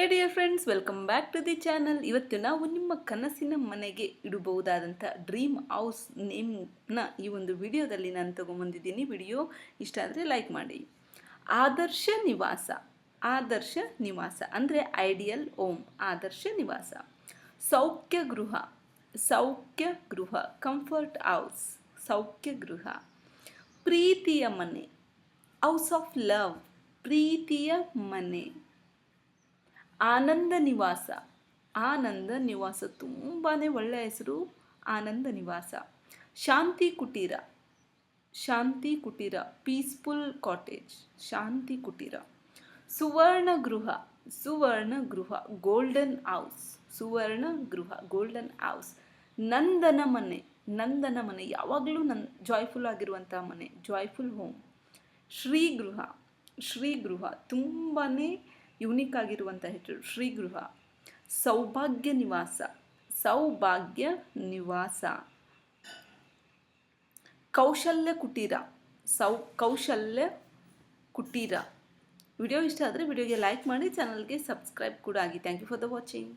Hey dear friends welcome back to the channel ಇವತ್ತು ನಾವು ನಿಮ್ಮ ಕನಸಿನ ಮನೆಗೆ ಇಡಬಹುದಾದಂಥ ಡ್ರೀಮ್ ಹೌಸ್ ನೇಮ್ನ ಈ ಒಂದು ವಿಡಿಯೋದಲ್ಲಿ ನಾನು ತೊಗೊಂಬಂದಿದ್ದೀನಿ. ವಿಡಿಯೋ ಇಷ್ಟ ಆದರೆ ಲೈಕ್ ಮಾಡಿ. ಆದರ್ಶ ನಿವಾಸ ಆದರ್ಶ ನಿವಾಸ ಅಂದರೆ ಐಡಿಯಲ್ ಓಮ್ ಆದರ್ಶ ನಿವಾಸ. ಸೌಖ್ಯ ಗೃಹ ಸೌಖ್ಯ ಗೃಹ ಕಂಫರ್ಟ್ ಹೌಸ್ ಸೌಖ್ಯ ಗೃಹ ಪ್ರೀತಿಯ ಮನೆ ಹೌಸ್ ಆಫ್ ಲವ್ ಪ್ರೀತಿಯ ಮನೆ. ಆನಂದ ನಿವಾಸ. ಆನಂದ ನಿವಾಸ ತುಂಬಾ ಒಳ್ಳೆಯ ಹೆಸರು, ಆನಂದ ನಿವಾಸ. ಶಾಂತಿ ಕುಟೀರ. ಶಾಂತಿ ಕುಟೀರ ಪೀಸ್ಫುಲ್ ಕಾಟೇಜ್ ಶಾಂತಿ ಕುಟೀರ. ಸುವರ್ಣ ಗೃಹ. ಸುವರ್ಣ ಗೃಹ ಗೋಲ್ಡನ್ ಹೌಸ್ ಸುವರ್ಣ ಗೃಹ ಗೋಲ್ಡನ್ ಹೌಸ್ ನಂದನ ಮನೆ. ನಂದನ ಮನೆ. ಯಾವಾಗಲೂ ನನ್ ಜಾಯ್ಫುಲ್ ಆಗಿರುವಂಥ ಮನೆ. ಜಾಯ್ಫುಲ್ ಹೋಮ್ ಶ್ರೀ ಶ್ರೀಗೃಹ ಶ್ರೀ ಗೃಹ ತುಂಬಾ ಯುನಿಕ್ ಆಗಿರುವಂಥ ಹೆಸರು ಶ್ರೀ ಗೃಹ ಸೌಭಾಗ್ಯ ನಿವಾಸ. ಸೌಭಾಗ್ಯ ನಿವಾಸ. ಕೌಶಲ್ಯ ಕುಟೀರ. ಸೌ, ಕೌಶಲ್ಯ ಕುಟೀರ. ವಿಡಿಯೋ ಇಷ್ಟ ಆದರೆ ವಿಡಿಯೋಗೆ ಲೈಕ್ ಮಾಡಿ ಚಾನಲ್ಗೆ ಸಬ್ಸ್ಕ್ರೈಬ್ ಕೂಡ ಆಗಿ. Thank you for the watching